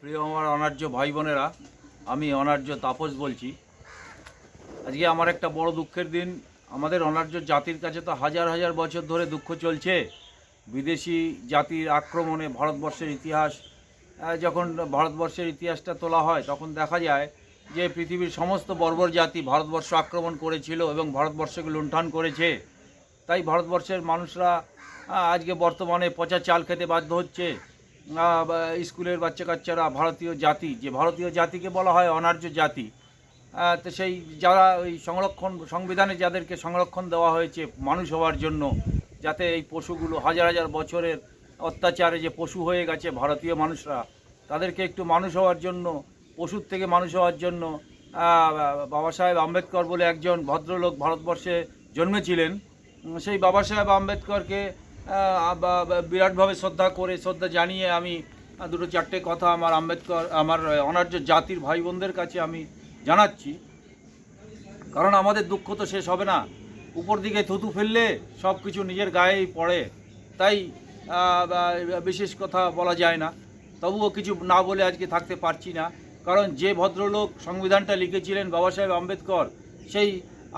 প্রিয় আমার অনার্য ভাই বোনেরা আমি অনার্য তাপস বলছি। আজকে আমার একটা বড় দুঃখের দিন। আমাদের অনার্য জাতির কাছে তো হাজার হাজার বছর ধরে দুঃখ চলছে। বিদেশি জাতির আক্রমণে ভারতবর্ষের ইতিহাস যখন ভারতবর্ষের ইতিহাসটা তোলা হয়, তখন দেখা যায় যে পৃথিবীর সমস্ত বর্বর জাতি ভারতবর্ষ আক্রমণ করেছিল এবং ভারতবর্ষকে লুণ্ঠন করেছে। তাই ভারতবর্ষের মানুষরা আজকে বর্তমানে পচা চাল খেতে বাধ্য হচ্ছে। স্কুলের বাচ্চা কাচ্চারা ভারতীয় জাতি, যে ভারতীয় জাতিকে বলা হয় অনার্য জাতি তো সেই যারা ওই সংরক্ষণ, সংবিধানে যাদেরকে সংরক্ষণ দেওয়া হয়েছে মানুষ হওয়ার জন্য, যাতে এই পশুগুলো হাজার হাজার বছরের অত্যাচারে যে পশু হয়ে গেছে ভারতীয় মানুষরা, তাদেরকে একটু মানুষ হওয়ার জন্য, পশুর থেকে মানুষ হওয়ার জন্য বাবা সাহেব আম্বেদকর বলে একজন ভদ্রলোক ভারতবর্ষে জন্মেছিলেন, সেই বাবা সাহেব আম্বেদকরকে বিরাটভাবে শ্রদ্ধা করে শ্রদ্ধা জানিয়ে আমি দুটো চারটে কথা আমার আম্বেদকর আমার অনার্য জাতির ভাই বোনদের কাছে আমি জানাচ্ছি। কারণ আমাদের দুঃখ তো শেষ হবে না। উপর দিকে থুতু ফেললে সব কিছু নিজের গায়েই পড়ে। তাই বিশেষ কথা বলা যায় না। তবুও কিছু না বলে আজকে থাকতে পারছি না। কারণ যে ভদ্রলোক সংবিধানটা লিখেছিলেন বাবা সাহেব আম্বেদকর, সেই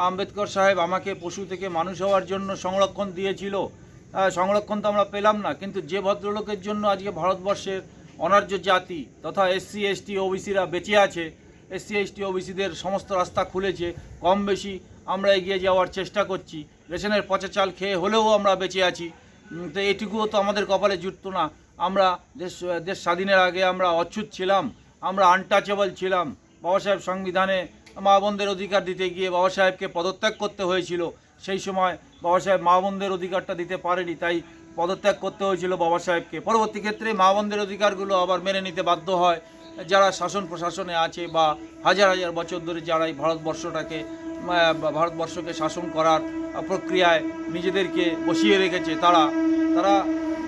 আম্বেদকর সাহেব আমাকে পশু থেকে মানুষ হওয়ার জন্য সংরক্ষণ দিয়েছিল। সংরক্ষণ তো আমরা পেলাম না। কিন্তু যে ভদ্রলোকের জন্য আজকে ভারতবর্ষের অনার্য জাতি তথা এসসি এসটি ওবিসিরা বেঁচে আছে এসসি এসটি ওবিসিদের সমস্ত রাস্তা খুলেছে, কম বেশি আমরা এগিয়ে যাওয়ার চেষ্টা করছি। রেশনের পচা চাল খেয়ে হলেও আমরা বেঁচে আছি। তো এটুকুও তো আমাদের কপালে জুটতো না। আমরা দেশ দেশ স্বাধীনের আগে আমরা অচ্ছুত ছিলাম, আমরা আনটাচেবল ছিলাম। বাবা সাহেব সংবিধানে মা বোনদের অধিকার দিতে গিয়ে বাবা সাহেবকে পদত্যাগ করতে হয়েছিল। সেই সময় বাবা সাহেব মা বোনদের অধিকারটা দিতে পারেনি, তাই পদত্যাগ করতে হয়েছিল বাবা সাহেবকে। পরবর্তী ক্ষেত্রে মা বোনদের অধিকারগুলো আবার মেনে নিতে বাধ্য হয়। যারা শাসন প্রশাসনে আছে বা হাজার হাজার বছর ধরে যারা এই ভারতবর্ষটাকে ভারতবর্ষকে শাসন করার প্রক্রিয়ায় নিজেদেরকে বসিয়ে রেখেছে তারা। তারা,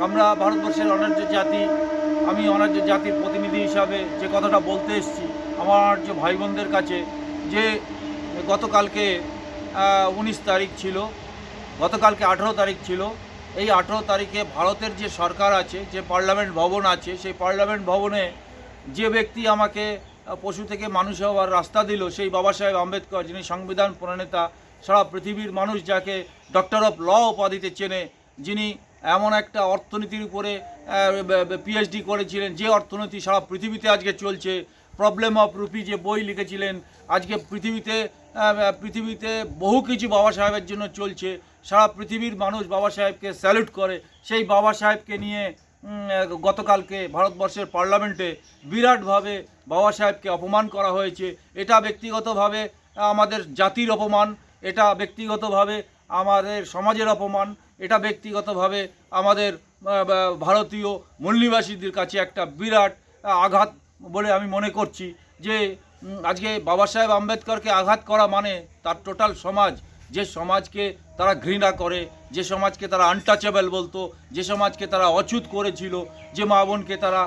আমরা ভারতবর্ষের অনার্য জাতি, আমি অনার্য জাতির প্রতিনিধি হিসাবে যে কথাটা বলতে এসেছি, আমার অনার্য ভাই বোনদের কাছে, যে গতকালকে উনিশ তারিখ ছিল, গতকালকে আঠেরো তারিখ ছিল। এই আঠেরো তারিখে ভারতের যে সরকার আছে, যে পার্লামেন্ট ভবন আছে, সেই পার্লামেন্ট ভবনে যে ব্যক্তি আমাকে পশু থেকে মানুষ হওয়ার রাস্তা দিল, সেই বাবা সাহেব আম্বেদকর, যিনি সংবিধান প্রণেতা, সারা পৃথিবীর মানুষ যাকে ডক্টর অফ ল উপাধিতে চেনে, যিনি এমন একটা অর্থনীতির উপরে পিএইচডি করেছিলেন, যে অর্থনীতি সারা পৃথিবীতে আজকে চলছে প্রবলেম অফ রুপি যে বই লিখেছিলেন, আজকে পৃথিবীতে পৃথিবীতে বহু কিছু বাবা সাহেবের জন্য চলছে। সারা পৃথিবীর মানুষ বাবা সাহেবকে স্যালুট করে। সেই বাবা সাহেবকে নিয়ে গতকালকে ভারতবর্ষের পার্লামেন্টে বিরাটভাবে বাবা সাহেবকে অপমান করা হয়েছে। এটা ব্যক্তিগতভাবে আমাদের জাতির অপমান, এটা ব্যক্তিগতভাবে আমাদের সমাজের অপমান, এটা ব্যক্তিগতভাবে আমাদের ভারতীয় মূলনিবাসীদের কাছে একটা বিরাট আঘাত বলে আমি মনে করছি যে আজকে বাবা সাহেব আম্বেদকরকে আঘাত করা মানে তার টোটাল সমাজ, যে সমাজকে তারা ঘৃণা করে, যে সমাজকে তারা আনটাচেবল বলতো, যে সমাজকে তারা অচ্যুত করেছিল, যে মা বোনকে তারা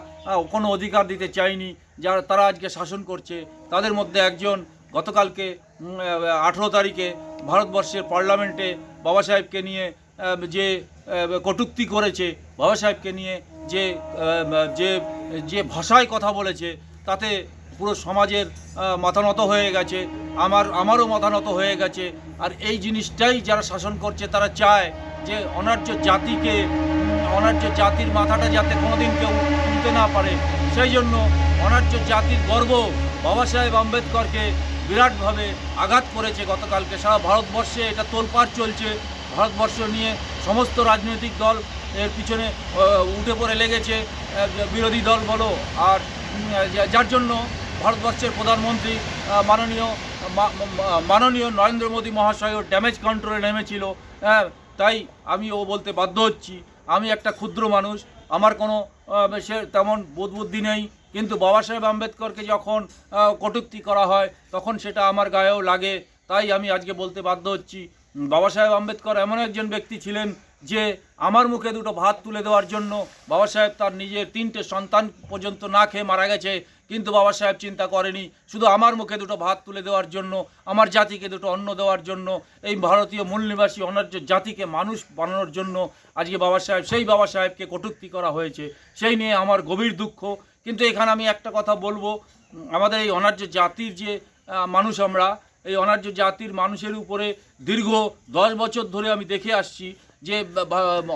কোনো অধিকার দিতে চায়নি, যারা, তারা আজকে শাসন করছে, তাদের মধ্যে একজন গতকালকে আঠেরো তারিখে ভারতবর্ষের পার্লামেন্টে বাবা সাহেবকে নিয়ে যে কটুক্তি করেছে, বাবা সাহেবকে নিয়ে যে যে যে ভাষায় কথা বলেছে তাতে পুরো সমাজের আহ, মাথা নত হয়ে গেছে আমার আমারও মাথা নত হয়ে গেছে। আর এই জিনিসটাই যারা শাসন করছে তারা চায় যে অনার্য জাতিকে অনার্য জাতির মাথাটা যাতে কোনোদিন কেউ তুলতে না পারে। সেই জন্য অনার্য জাতির গর্ব বাবা সাহেব আম্বেদকরকে বিরাটভাবে আঘাত করেছে গতকালকে। সারা ভারতবর্ষে এটা তোলপাড় চলছে। ভারতবর্ষ নিয়ে সমস্ত রাজনৈতিক দল এর পিছনে উঠে পড়ে লেগেছে বিরোধী দল বলো, আর যার জন্য ভারতবর্ষের প্রধানমন্ত্রী মাননীয় মাননীয় নরেন্দ্র মোদী মহাশয়ও ড্যামেজ কন্ট্রোলে নেমেছিল। হ্যাঁ তাই আমি ও বলতে বাধ্য হচ্ছি। আমি একটা ক্ষুদ্র মানুষ, আমার কোনো সে তেমন বোধ বুদ্ধি নেই। কিন্তু বাবা সাহেব আম্বেদকরকে যখন কটূক্তি করা হয়, তখন সেটা আমার গায়েও লাগে। তাই আমি আজকে বলতে বাধ্য হচ্ছি। বাবা সাহেব আম্বেদকর এমন একজন ব্যক্তি ছিলেন যে আমার মুখে দুটো ভাত তুলে দেওয়ার জন্য বাবা সাহেব তার নিজের তিনটে সন্তান পর্যন্ত না খেয়ে মারা গেছে, কিন্তু বাবা সাহেব চিন্তা করেনি, শুধু আমার মুখে দুটো ভাত তুলে দেওয়ার জন্য, আমার জাতিকে দুটো অন্ন দেওয়ার জন্য, এই ভারতীয় মূল নিবাসী অনার্য জাতিকে মানুষ বানানোর জন্য আজকে বাবা সাহেব, সেই বাবা সাহেবকে কটূক্তি করা হয়েছে, সেই নিয়ে আমার গভীর দুঃখ। কিন্তু এখানে আমি একটা কথা বলব, আমাদের এই অনার্য জাতির যে মানুষ আমরা, এই অনার্য জাতির মানুষের উপরে দীর্ঘ দশ বছর ধরে আমি দেখে আসছি যে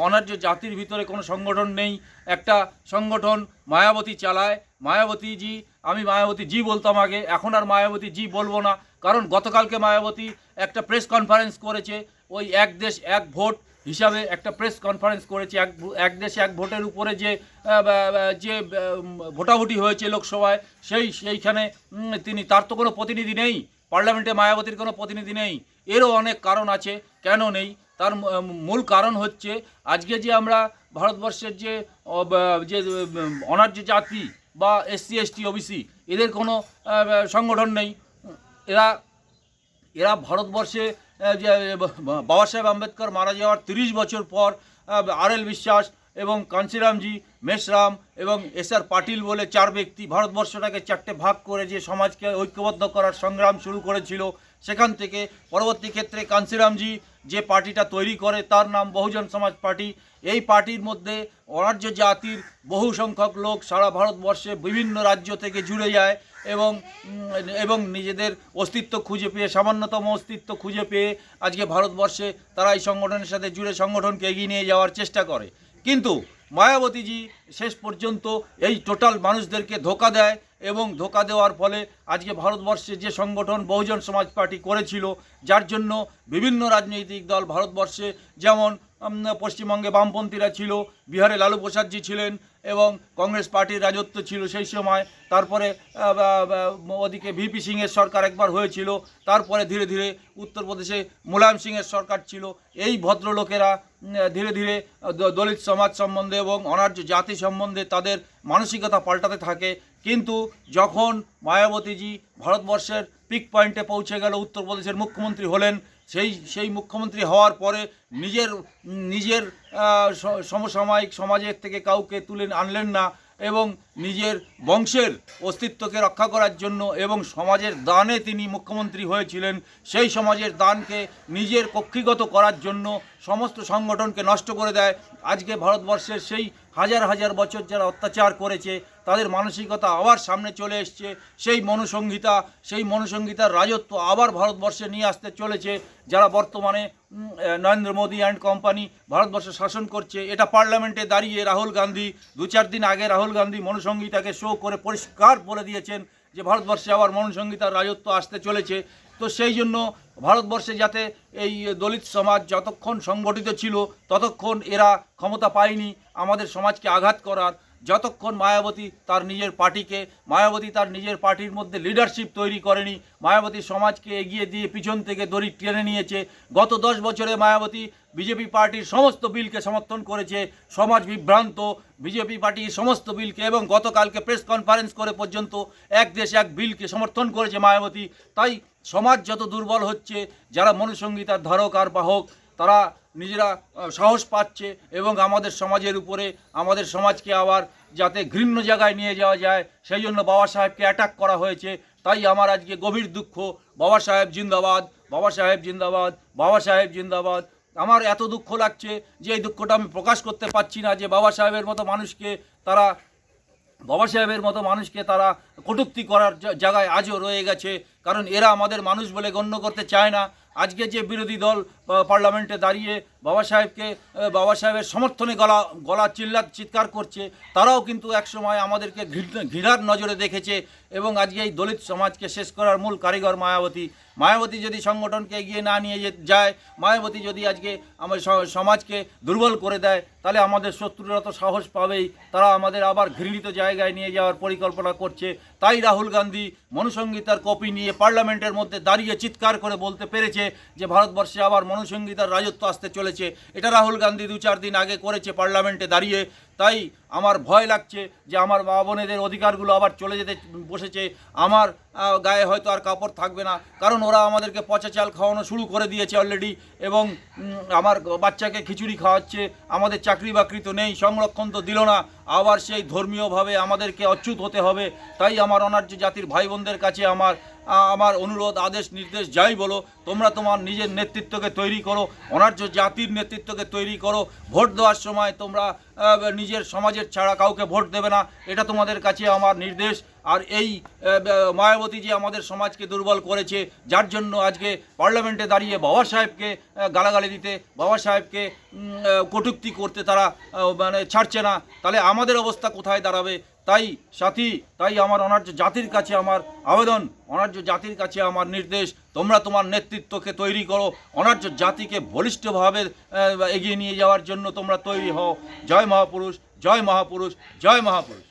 অনার্য জাতির ভিতরে কোনো সংগঠন নেই, একটা সংগঠন মায়াবতী চালায়, মায়াবতী জি, আমি মায়াবতী জি বলতাম আগে, এখন আর মায়াবতী জি বলব না, কারণ গতকালকে মায়াবতী একটা প্রেস কনফারেন্স করেছে, ওই এক দেশ এক ভোট হিসাবে একটা প্রেস কনফারেন্স করেছে, এক এক দেশে এক ভোটের উপরে যে যে ভোটাভুটি হয়েছে লোকসভায়, সেই, সেইখানে তিনি, তার তো কোনো প্রতিনিধি নেই, পার্লামেন্টে মায়াবতীর কোনো প্রতিনিধি নেই, এরও অনেক কারণ আছে, কেন নেই? তার মূল কারণ হচ্ছে আজকে যে আমরা ভারতবর্ষের যে যে অনার্য জাতি বা এসসি, এসটি, ওবিসি, এদের কোনো সংগঠন নেই। এরা এরা ভারতবর্ষে যে বাবা সাহেব আম্বেদকর মারা যাওয়ার তিরিশ বছর পর আর এল বিশ্বাস এবং কাঞ্চিরামজি মেশরাম এবং এস আর পাটিল বলে চার ব্যক্তি ভারতবর্ষটাকে চারটে ভাগ করে যে সমাজকে ঐক্যবদ্ধ করার সংগ্রাম শুরু করেছিল, সেখান থেকে পরবর্তী ক্ষেত্রে কাঞ্চিরামজি যে পার্টিটা তৈরি করে তার নাম বহুজন সমাজ পার্টি। এই পার্টির মধ্যে অরাজ্য জাতির বহু সংখ্যক লোক সারা ভারতবর্ষে বিভিন্ন রাজ্য থেকে জুড়ে যায় এবং এবং নিজেদের অস্তিত্ব খুঁজে পেয়ে, সামান্যতম অস্তিত্ব খুঁজে পেয়ে আজকে ভারতবর্ষে তারা এই সংগঠনের সাথে জুড়ে সংগঠনকে এগিয়ে নিয়ে যাওয়ার চেষ্টা করে। কিন্তু মায়াবতীজি শেষ পর্যন্ত এই টোটাল মানুষদেরকে ধোকা দেয় এবং ধোকা দেওয়ার ফলে আজকে ভারতবর্ষে যে সংগঠন বহুজন সমাজ পার্টি করেছিল, যার জন্য বিভিন্ন রাজনৈতিক দল ভারতবর্ষে, যেমন পশ্চিমবঙ্গে বামপন্থীরা ছিল, বিহারে লালু প্রসাদজি ছিলেন এবং কংগ্রেস পার্টির রাজত্ব ছিল সেই সময়। তারপরে ওদিকে ভিপি সিংয়ের সরকার একবার হয়েছিল। তারপরে ধীরে ধীরে উত্তরপ্রদেশে মুলায়ম সিংয়ের সরকার ছিল। এই ভদ্রলোকেরা ধীরে ধীরে দলিত সমাজ সম্বন্ধে এবং অনার্য জাতি সম্বন্ধে তাদের মানসিকতা পাল্টাতে থাকে। কিন্তু যখন মায়াবতীজি ভারতবর্ষের পিক পয়েন্টে পৌঁছে গেল, উত্তরপ্রদেশের মুখ্যমন্ত্রী হলেন সেই সেই মুখ্যমন্ত্রী হওয়ার পরে নিজের নিজের সমসাময়িক সমাজের থেকে কাউকে তুলে আনলেন না এবং নিজের বংশের অস্তিত্বকে রক্ষা করার জন্য এবং সমাজের দানে তিনি মুখ্যমন্ত্রী হয়েছিলেন, সেই সমাজের দানকে নিজের কক্ষিগত করার জন্য সমস্ত সংগঠনকে নষ্ট করে দেয়। আজকে ভারতবর্ষের সেই হাজার হাজার বছর যারা অত্যাচার করেছে তাদের মানসিকতা আবার সামনে চলে এসছে। সেই মনুসংহিতা, সেই মনুসংহিতার রাজত্ব আবার ভারতবর্ষে নিয়ে আসতে চলেছে, যারা বর্তমানে নরেন্দ্র মোদী অ্যান্ড কোম্পানি ভারতবর্ষ শাসন করছে। এটা পার্লামেন্টে দাঁড়িয়ে রাহুল গান্ধী, দু চার দিন আগে রাহুল গান্ধী মনুসংহিতাকে শো করে পরিষ্কার বলে দিয়েছেন যে, ভারতবর্ষে আবার মনুসংহিতার রাজত্ব আসতে চলেছে। তো সেই জন্য ভারতবর্ষে যাতে এই দলিত সমাজ যতক্ষণ সংগঠিত ছিল, ততক্ষণ এরা ক্ষমতা পায়নি আমাদের সমাজকে আঘাত করার। যতক্ষণ মায়াবতী তার নিজের পার্টিকে, মায়াবতী তার নিজের পার্টির মধ্যে লিডারশিপ তৈরি করেনি, মায়াবতী সমাজকে এগিয়ে দিয়ে পিছন থেকে দড়ি টেনে নিয়েছে, গত দশ বছরে মায়াবতী বিজেপি পার্টির সমস্ত বিলকে সমর্থন করেছে, সমাজ বিভ্রান্ত, বিজেপি পার্টির সমস্ত বিলকে এবং গতকালকে প্রেস কনফারেন্স করে পর্যন্ত এক দেশ এক বিলকে সমর্থন করেছে মায়াবতী। তাই সমাজ যত দুর্বল হচ্ছে, যারা মনুসংগীতার ধারক আর বাহক, তারা নিজেরা সাহস পাচ্ছে এবং আমাদের সমাজের উপরে, আমাদের সমাজকে আবার যাতে ঘৃণ্য জায়গায় নিয়ে যাওয়া যায়, সেই জন্য বাবা সাহেবকে অ্যাটাক করা হয়েছে। তাই আমার আজকে গভীর দুঃখ। বাবা সাহেব জিন্দাবাদ, বাবা সাহেব জিন্দাবাদ, বাবা সাহেব জিন্দাবাদ। আমার এত দুঃখ লাগছে যে এই দুঃখটা আমি প্রকাশ করতে পারছি না, যে বাবা সাহেবের মতো মানুষকে তারা, বাবা সাহেবের মতো মানুষকে তারা কটূক্তি করার জায়গায় আজও রয়ে গেছে। কারণ এরা আমাদের মানুষ বলে গণ্য করতে চায় না। আজকে যে বিরোধী দল পার্লামেন্টে দাঁড়িয়ে বাবা সাহেবকে বাবা সাহেবের সমর্থনে গলা গলা চিল্লা চিৎকার করছে। তারাও কিন্তু একসময় আমাদেরকে ঘৃণ- ঘৃণার নজরে দেখেছে এবং আজকে এই দলিত সমাজকে শেষ করার মূল কারিগর মায়াবতী। মায়াবতী যদি সংগঠনকে এগিয়ে না নিয়ে যায়, মায়াবতী যদি আজকে আমার সমাজকে দুর্বল করে দেয়, তাহলে আমাদের শত্রুরা তো সাহস পাবেই। তারা আমাদের আবার ঘৃণিত জায়গায় নিয়ে যাওয়ার পরিকল্পনা করছে। তাই রাহুল গান্ধী মনুসংগীতার কপি নিয়ে পার্লামেন্টের মধ্যে দাঁড়িয়ে চিৎকার করে বলতে পেরেছে যে, ভারতবর্ষে আবার মনুসংগীতার রাজত্ব আসতে চলেছে। এটা রাহুল গান্ধী দু চার দিন আগে করেছে পার্লামেন্টে দাঁড়িয়ে। তাই আমার ভয় লাগছে যে আমার মা বোনেদের অধিকারগুলো আবার চলে যেতে বসেছে। আমার গায়ে হয়তো আর কাপড় থাকবে না। কারণ ওরা আমাদেরকে পচা চাল খাওয়ানো শুরু করে দিয়েছে অলরেডি এবং আমার বাচ্চাকে খিচুড়ি খাওয়াচ্ছে। আমাদের চাকরি বাকরি তো নেই, সংরক্ষণ তো দিল না। আবার সেই ধর্মীয়ভাবে আমাদেরকে অচ্যুত হতে হবে। তাই আমার অনার্য জাতির ভাই বোনদের কাছে আমার আমার অনুরোধ, আদেশ, নির্দেশ যাই বলো, তোমরা তোমার নিজের নেতৃত্বকে তৈরি করো, অনার্য জাতির নেতৃত্বকে তৈরি করো। ভোট দেওয়ার সময় তোমরা নিজের সমাজের ছাড়া কাউকে ভোট দেবে না, এটা তোমাদের কাছে আমার নির্দেশ। আর এই মায়াবতী যে আমাদের সমাজকে দুর্বল করেছে, যার জন্য আজকে পার্লামেন্টে দাঁড়িয়ে বাবা সাহেবকে গালাগালি দিতে, বাবা সাহেবকে কটূক্তি করতে তারা মানে ছাড়ছে না। তাহলে আমাদের অবস্থা কোথায় দাঁড়াবে? তাই সাথী, তাই আমার অনার্য জাতির কাছে আমার আবেদন। অনার্য জাতির কাছে আমার নির্দেশ, তোমরা তোমার নেতৃত্বকে তৈরি করো। অনার্য জাতিকে বলিষ্ঠভাবে এগিয়ে নিয়ে যাওয়ার জন্য তোমরা তৈরি হও। জয় মহাপুরুষ জয় মহাপুরুষ জয় মহাপুরুষ।